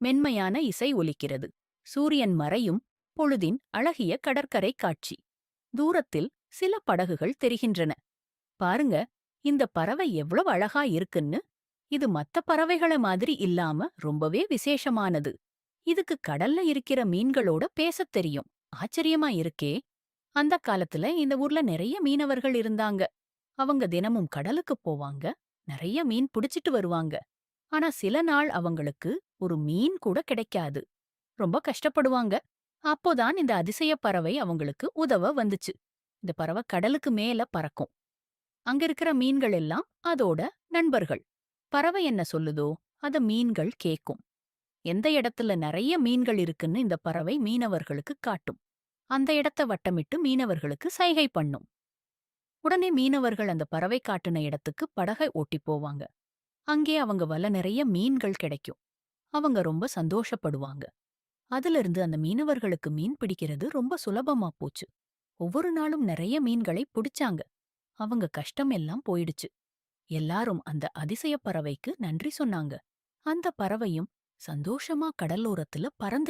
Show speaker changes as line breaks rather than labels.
மென்மையான இசை ஒலிக்கிறது. சூரியன் மறையும் பொழுதின் அழகிய கடற்கரை காட்சி. தூரத்தில் சில படகுகள் தெரிகின்றன. பாருங்க இந்த பறவை எவ்வளவு அழகா இருக்குன்னு. இது மத்த பறவைகள மாதிரி இல்லாம ரொம்பவே விசேஷமானது. இதுக்கு கடல்ல இருக்கிற மீன்களோட பேசத் தெரியும். ஆச்சரியமா இருக்கே. அந்த காலத்துல இந்த ஊர்ல நிறைய மீனவர்கள் இருந்தாங்க. அவங்க தினமும் கடலுக்கு போவாங்க. நிறைய மீன் புடிச்சிட்டு வருவாங்க. ஆனா சில நாள் அவங்களுக்கு ஒரு மீன் கூட கிடைக்காது. ரொம்ப கஷ்டப்படுவாங்க. அப்போதான் இந்த அதிசய பறவை அவங்களுக்கு உதவ வந்துச்சு. இந்த பறவை கடலுக்கு மேல பறக்கும். அங்க இருக்கிற மீன்கள் எல்லாம் அதோட நண்பர்கள். பறவை என்ன சொல்லுதோ அத மீன்கள் கேக்கும். எந்த இடத்துல நிறைய மீன்கள் இருக்குன்னு இந்த பறவை மீனவர்களுக்கு காட்டும். அந்த இடத்த வட்டமிட்டு மீனவர்களுக்கு சைகை பண்ணும். உடனே மீனவர்கள் அந்த பறவை காட்டுன இடத்துக்கு படகை ஓட்டிப் போவாங்க. அங்கே அவங்க வல நிறைய மீன்கள் கிடைக்கும். அவங்க ரொம்ப சந்தோஷப்படுவாங்க. அதிலிருந்து அந்த மீனவர்களுக்கு மீன் பிடிக்கிறது ரொம்ப சுலபமா போச்சு. ஒவ்வொரு நாளும் நிறைய மீன்களை பிடிச்சாங்க. அவங்க கஷ்டம் எல்லாம் போயிடுச்சு. எல்லாரும் அந்த அதிசய பறவைக்கு நன்றி சொன்னாங்க. அந்த பறவையும் சந்தோஷமா கடலோரத்துல பறந்து